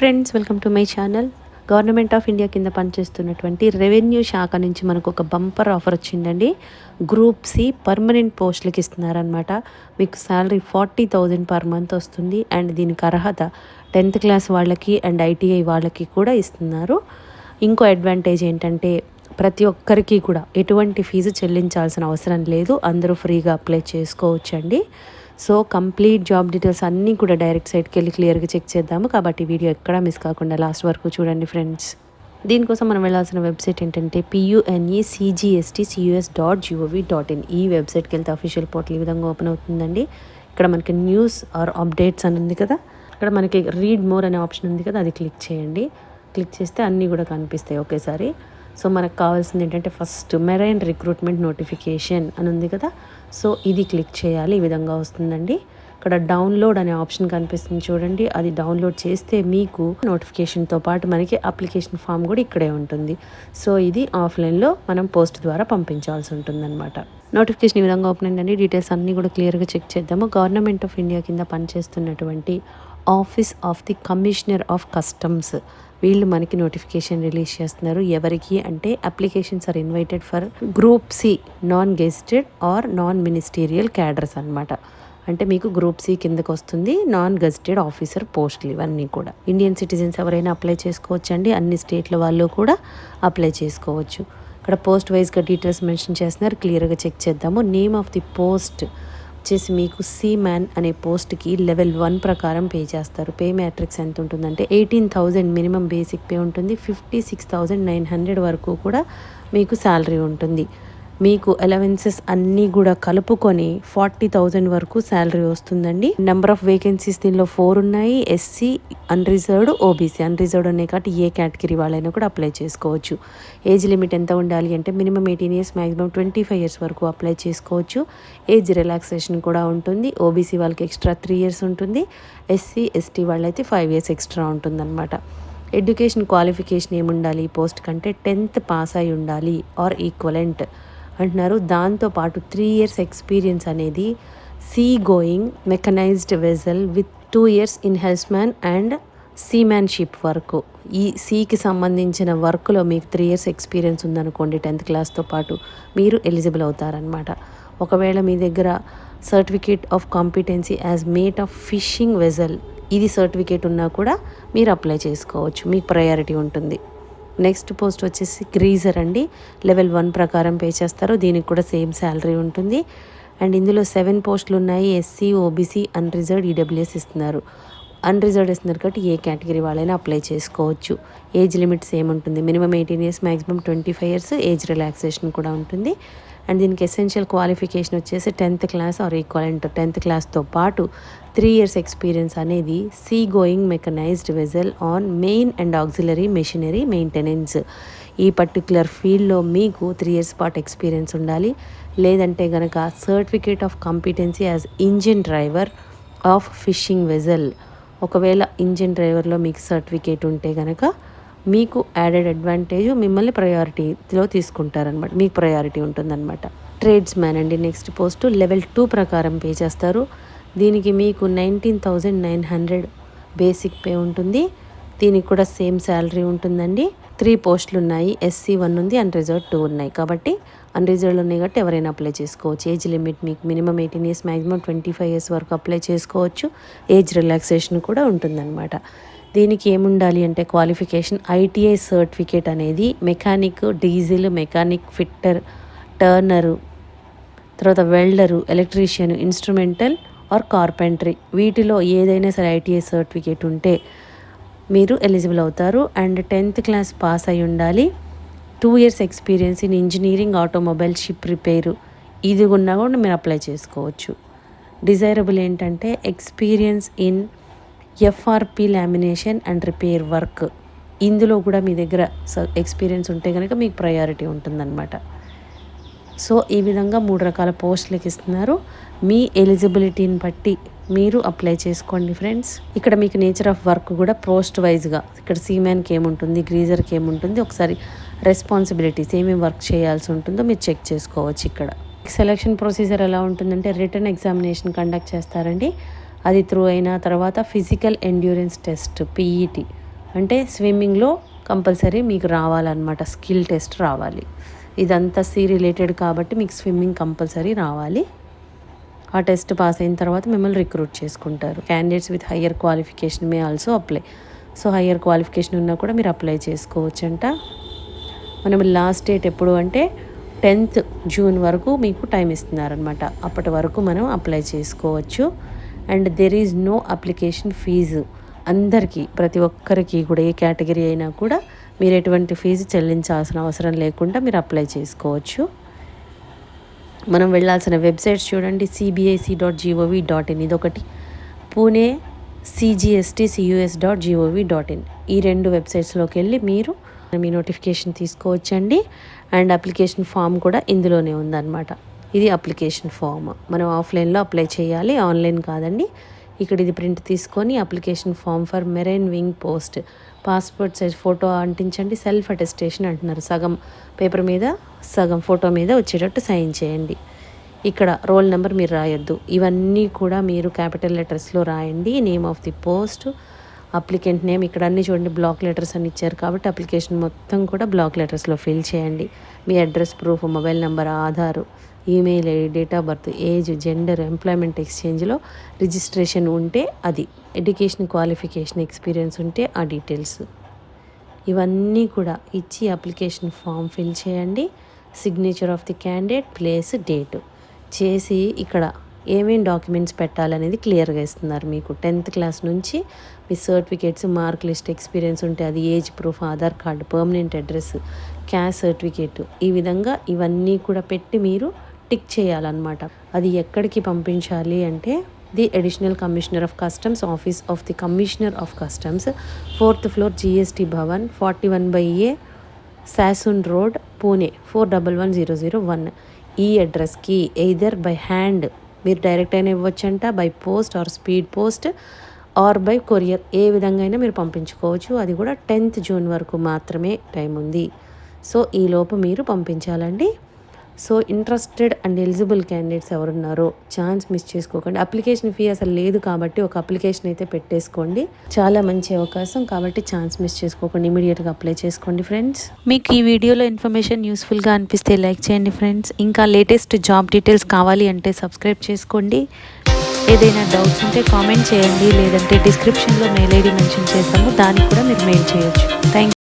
Friends welcome to my channel. Government of India కింద పనిచేస్తున్నటువంటి revenue శాఖ నుంచి మనకు ఒక బంపర్ ఆఫర్ వచ్చిందండి. గ్రూప్ సి పర్మనెంట్ పోస్టులకి ఇస్తున్నారనమాట మీకు salary forty thousand per month వస్తుంది. అండ్ దీనికి అర్హత టెన్త్ క్లాస్ వాళ్ళకి అండ్ ఐటీఐ వాళ్ళకి కూడా ఇస్తున్నారు. ఇంకో అడ్వాంటేజ్ ఏంటంటే ప్రతి ఒక్కరికి కూడా ఎటువంటి ఫీజు చెల్లించాల్సిన అవసరం లేదు. అందరూ ఫ్రీగా అప్లై చేసుకోవచ్చండి. సో కంప్లీట్ జాబ్ డీటెయిల్స్ అన్నీ కూడా డైరెక్ట్ సైట్కి వెళ్ళి క్లియర్గా చెక్ చేద్దాము. కాబట్టి వీడియో ఎక్కడా మిస్ కాకుండా లాస్ట్ వరకు చూడండి ఫ్రెండ్స్. దీనికోసం మనం వెళ్ళాల్సిన వెబ్సైట్ ఏంటంటే PUNE CGST CUS dot GOV dot in ఈ వెబ్సైట్కి వెళ్తే అఫీషియల్ పోర్టల్ ఈ విధంగా ఓపెన్ అవుతుందండి. ఇక్కడ మనకి న్యూస్ ఆర్ అప్డేట్స్ అని ఉంది కదా? ఇక్కడ మనకి రీడ్ మోర్ అనే ఆప్షన్ ఉంది కదా? అది క్లిక్ చేయండి. క్లిక్ చేస్తే అన్నీ కూడా కనిపిస్తాయి ఒకేసారి. సో మనకు కావాల్సింది ఏంటంటే ఫస్ట్ మెరైన్ రిక్రూట్మెంట్ నోటిఫికేషన్ అని ఉంది కదా. సో ఇది క్లిక్ చేయాలి ఈ విధంగా వస్తుందండి. ఇక్కడ డౌన్లోడ్ అనే ఆప్షన్ కనిపిస్తుంది చూడండి. అది డౌన్లోడ్ చేస్తే మీకు నోటిఫికేషన్తో పాటు మనకి అప్లికేషన్ ఫామ్ కూడా ఇక్కడే ఉంటుంది. సో ఇది ఆఫ్లైన్లో మనం పోస్ట్ ద్వారా పంపించాల్సి ఉంటుందన్నమాట. నోటిఫికేషన్ ఈ విధంగా ఓపెన్ అయిందండి. డీటెయిల్స్ అన్నీ కూడా క్లియర్గా చెక్ చేద్దాము. గవర్నమెంట్ ఆఫ్ ఇండియా కింద పనిచేస్తున్నటువంటి office of the commissioner of customs వీళ్ళు మనకి నోటిఫికేషన్ రిలీజ్ చేస్తున్నారు. ఎవరికి అంటే applications are invited for group C non gazetted or non ministerial cadres అనమాట అంటే మీకు గ్రూప్ సి కిందకు వస్తుంది నాన్ గెస్టెడ్ ఆఫీసర్ పోస్టులు ఇవన్నీ కూడా. ఇండియన్ సిటిజన్స్ ఎవరైనా అప్లై చేసుకోవచ్చు అండి అన్ని స్టేట్ల వాళ్ళు కూడా అప్లై చేసుకోవచ్చు. ఇక్కడ పోస్ట్ వైజ్గా డీటెయిల్స్ మెన్షన్ చేస్తున్నారు. క్లియర్గా చెక్ చేద్దాము. నేమ్ ఆఫ్ ది పోస్ట్ వచ్చేసి మీకు సి మ్యాన్ అనే పోస్ట్కి లెవెల్ వన్ ప్రకారం పే చేస్తారు. పే మ్యాట్రిక్స్ ఎంత ఉంటుందంటే eighteen thousand minimum basic pay ఉంటుంది. Fifty six thousand nine hundred వరకు కూడా మీకు శాలరీ ఉంటుంది. మీకు అలవెన్సెస్ అన్నీ కూడా కలుపుకొని ఫార్టీ థౌజండ్ వరకు శాలరీ వస్తుందండి. నెంబర్ ఆఫ్ వేకెన్సీస్ దీనిలో ఫోర్ ఉన్నాయి. ఎస్సీ అన్రిజర్వ్డ్ ఓబీసీ అన్రిజర్వ్డ్ అనే కాబట్టి ఏ కేటగిరీ వాళ్ళైనా కూడా అప్లై చేసుకోవచ్చు. ఏజ్ లిమిట్ ఎంత ఉండాలి అంటే minimum eighteen years maximum twenty five years వరకు అప్లై చేసుకోవచ్చు. ఏజ్ రిలాక్సేషన్ కూడా ఉంటుంది. ఓబీసీ వాళ్ళకి ఎక్స్ట్రా త్రీ ఇయర్స్ ఉంటుంది. ఎస్సీ ఎస్టీ వాళ్ళైతే ఫైవ్ ఇయర్స్ ఎక్స్ట్రా ఉంటుందన్నమాట. ఎడ్యుకేషన్ క్వాలిఫికేషన్ ఏముండాలి? పోస్ట్ కంటే టెన్త్ పాస్ అయి ఉండాలి. ఆర్ ఈక్వలెంట్ అంటున్నారు. దాంతోపాటు త్రీ ఇయర్స్ ఎక్స్పీరియన్స్ అనేది sea going mechanized vessel with two years in helmsman and seamanship work ఈ సీకి సంబంధించిన వర్క్లో మీకు త్రీ ఇయర్స్ ఎక్స్పీరియన్స్ ఉందనుకోండి టెన్త్ క్లాస్తో పాటు. మీరు ఎలిజిబుల్ అవుతారనమాట ఒకవేళ మీ దగ్గర certificate of competency as mate of fishing vessel ఇది సర్టిఫికేట్ ఉన్నా కూడా మీరు అప్లై చేసుకోవచ్చు. మీకు ప్రయారిటీ ఉంటుంది. నెక్స్ట్ పోస్ట్ వచ్చేసి గ్రీజర్ అండి. లెవెల్ వన్ ప్రకారం పే చేస్తారు. దీనికి కూడా సేమ్ శాలరీ ఉంటుంది. అండ్ ఇందులో సెవెన్ పోస్టులు ఉన్నాయి. ఎస్సీ ఓబీసీ అన్రిజర్వ్డ్ ఈడబ్ల్యూఎస్ ఇస్తున్నారు. అన్రిజర్వ్డ్ ఇస్తున్నారు కాబట్టి ఏ కేటగిరీ వాళ్ళైనా అప్లై చేసుకోవచ్చు. ఏజ్ లిమిట్ సేమ్ ఉంటుంది minimum eighteen years maximum twenty five years age relaxation కూడా ఉంటుంది. అండ్ దీనికి ఎసెన్షియల్ క్వాలిఫికేషన్ వచ్చేసి tenth class or equivalent tenth క్లాస్తో పాటు త్రీ ఇయర్స్ ఎక్స్పీరియన్స్ అనేది sea going mechanized vessel on main and auxiliary machinery maintenance ఈ particular ఫీల్డ్లో మీకు three years పాటు ఎక్స్పీరియన్స్ ఉండాలి. లేదంటే గనక certificate of competency as engine driver of fishing vessel ఒకవేళ ఇంజిన్ డ్రైవర్లో మీకు సర్టిఫికేట్ ఉంటే కనుక మీకు యాడెడ్ అడ్వాంటేజ్ మిమ్మల్ని ప్రయారిటీలో తీసుకుంటారనమాట మీకు ప్రయారిటీ ఉంటుందన్నమాట. ట్రేడ్స్ మ్యాన్ అండి నెక్స్ట్ పోస్ట్ లెవెల్ టూ ప్రకారం పే చేస్తారు. దీనికి మీకు nineteen thousand nine hundred basic pay ఉంటుంది. దీనికి కూడా సేమ్ శాలరీ ఉంటుందండి. త్రీ పోస్టులు ఉన్నాయి. ఎస్సీ వన్ ఉంది అన్రిజర్వ్ టూ ఉన్నాయి. కాబట్టి అన్రిజర్వ్డ్ ఉన్నాయి కాబట్టి ఎవరైనా అప్లై చేసుకోవచ్చు. ఏజ్ లిమిట్ మీకు minimum eighteen years maximum twenty five years వరకు అప్లై చేసుకోవచ్చు. ఏజ్ రిలాక్సేషన్ కూడా ఉంటుందన్నమాట. దీనికి ఏముండాలి అంటే క్వాలిఫికేషన్ ఐటీఐ సర్టిఫికేట్ అనేది mechanic diesel mechanic fitter turner తర్వాత welder electrician instrumental or carpentry. వీటిలో ఏదైనా సరే ఐటీఐ సర్టిఫికేట్ ఉంటే మీరు ఎలిజిబుల్ అవుతారు. అండ్ టెన్త్ క్లాస్ పాస్ అయి ఉండాలి. Two years experience in engineering automobile ship repair ఇది ఉన్నా కూడా మీరు అప్లై చేసుకోవచ్చు. డిజైరబుల్ ఏంటంటే experience in FRP lamination and repair work ఇందులో కూడా మీ దగ్గర ఎక్స్పీరియన్స్ ఉంటే కనుక మీకు ప్రయారిటీ ఉంటుందన్నమాట. సో ఈ విధంగా మూడు రకాల పోస్టులకు ఇస్తున్నారు. మీ ఎలిజిబిలిటీని బట్టి మీరు అప్లై చేసుకోండి ఫ్రెండ్స్ ఇక్కడ మీకు నేచర్ ఆఫ్ వర్క్ కూడా పోస్ట్ వైజ్గా ఇక్కడ సీమ్యాన్కి ఏముంటుంది గ్రీజర్కి ఏముంటుంది ఒకసారి రెస్పాన్సిబిలిటీస్ ఏమేమి వర్క్ చేయాల్సి ఉంటుందో మీరు చెక్ చేసుకోవచ్చు ఇక్కడ. సెలక్షన్ ప్రొసీజర్ ఎలా ఉంటుందంటే రిటర్న్ ఎగ్జామినేషన్ కండక్ట్ చేస్తారండి. అది త్రూ అయిన తర్వాత ఫిజికల్ ఎండ్యూరెన్స్ టెస్ట్ పీఈటీ అంటే స్విమ్మింగ్లో కంపల్సరీ మీకు రావాలన్నమాట స్కిల్ టెస్ట్ రావాలి. ఇదంతా సీ రిలేటెడ్ కాబట్టి మీకు స్విమ్మింగ్ కంపల్సరీ రావాలి. ఆ టెస్ట్ పాస్ అయిన తర్వాత మిమ్మల్ని రిక్రూట్ చేసుకుంటారు. Candidates with higher qualification may also apply so higher qualification ఉన్నా కూడా మీరు అప్లై చేసుకోవచ్చంట. మనం లాస్ట్ డేట్ ఎప్పుడు అంటే టెన్త్ జూన్ వరకు మీకు టైం ఇస్తున్నారనమాట అప్పటి వరకు మనం అప్లై చేసుకోవచ్చు. And there is no application fee. అందరికీ ప్రతి ఒక్కరికి కూడా ఏ కేటగిరీ అయినా కూడా మీరు ఎటువంటి ఫీజు చెల్లించాల్సిన అవసరం లేకుండా మీరు అప్లై చేసుకోవచ్చు. మనం వెళ్ళాల్సిన వెబ్సైట్స్ చూడండి CBIC dot GOV dot in ఇదొకటి. Pune CGST CUS dot GOV dot in ఈ రెండు వెబ్సైట్స్లోకి వెళ్ళి మీరు మీ నోటిఫికేషన్ తీసుకోవచ్చండి. అండ్ అప్లికేషన్ ఫామ్ కూడా ఇందులోనే ఉందన్నమాట. ఇది అప్లికేషన్ ఫామ్. మనం ఆఫ్లైన్లో అప్లై చేయాలి ఆన్లైన్ కాదండి. ఇక్కడ ఇది ప్రింట్ తీసుకొని application form for marine wing post. Passport size photo అంటించండి self attestation అంటున్నారు. సగం పేపర్ మీద సగం ఫోటో మీద వచ్చేటట్టు సైన్ చేయండి. ఇక్కడ రోల్ నెంబర్ మీరు రాయొద్దు. ఇవన్నీ కూడా మీరు క్యాపిటల్ లెటర్స్లో రాయండి name of the post applicant name ఇక్కడ అన్ని చూడండి బ్లాక్ లెటర్స్ అని ఇచ్చారు కాబట్టి అప్లికేషన్ మొత్తం కూడా బ్లాక్ లెటర్స్లో ఫిల్ చేయండి. మీ address proof mobile number Aadhaar email ID date of birth age gender employment ఎక్స్చేంజ్లో registration ఉంటే అది. ఎడ్యుకేషన్ క్వాలిఫికేషన్ ఎక్స్పీరియన్స్ ఉంటే ఆ డీటెయిల్స్ ఇవన్నీ కూడా ఇచ్చి అప్లికేషన్ ఫామ్ ఫిల్ చేయండి. Signature of the candidate place date చేసి ఇక్కడ ఏమేమి డాక్యుమెంట్స్ పెట్టాలనేది క్లియర్గా ఇస్తున్నారు మీకు. టెన్త్ క్లాస్ నుంచి మీ సర్టిఫికేట్స్ మార్క్ లిస్ట్ ఎక్స్పీరియన్స్ ఉంటే అది age proof Aadhaar card permanent address caste certificate ఈ విధంగా ఇవన్నీ కూడా పెట్టి మీరు టిక్ చేయాలన్నమాట. అది ఎక్కడికి పంపించాలి అంటే the additional commissioner of customs office of the commissioner of customs fourth floor GST Bhavan forty one by A Sassoon road Pune four double one zero zero one. ఈ అడ్రస్కి ఎయిదర్ బై హ్యాండ్ మీరు direct అయినా ఇవ్వచ్చంట by post or speed post or by courier ఏ విధంగా అయినా మీరు పంపించుకోవచ్చు. అది కూడా టెన్త్ జూన్ వరకు మాత్రమే టైం ఉంది. సో ఈ లోపు మీరు పంపించాలండి. So interested and eligible candidates ఎవరున్నారో ఛాన్స్ మిస్ చేసుకోకండి. అప్లికేషన్ ఫీ అసలు లేదు కాబట్టి ఒక అప్లికేషన్ అయితే పెట్టేసుకోండి. చాలా మంచి అవకాశం కాబట్టి ఛాన్స్ మిస్ చేసుకోకండి. ఇమీడియట్గా అప్లై చేసుకోండి ఫ్రెండ్స్ మీకు ఈ వీడియోలో ఇన్ఫర్మేషన్ యూస్ఫుల్గా అనిపిస్తే లైక్ చేయండి ఫ్రెండ్స్ ఇంకా లేటెస్ట్ జాబ్ డీటెయిల్స్ కావాలి అంటే సబ్స్క్రైబ్ చేసుకోండి. ఏదైనా డౌట్స్ ఉంటే కామెంట్ చేయండి. లేదంటే డిస్క్రిప్షన్లో మెయిల్ ఐడి మెన్షన్ చేస్తాము. దానికి కూడా మీరు మెయిల్ చేయొచ్చు. థ్యాంక్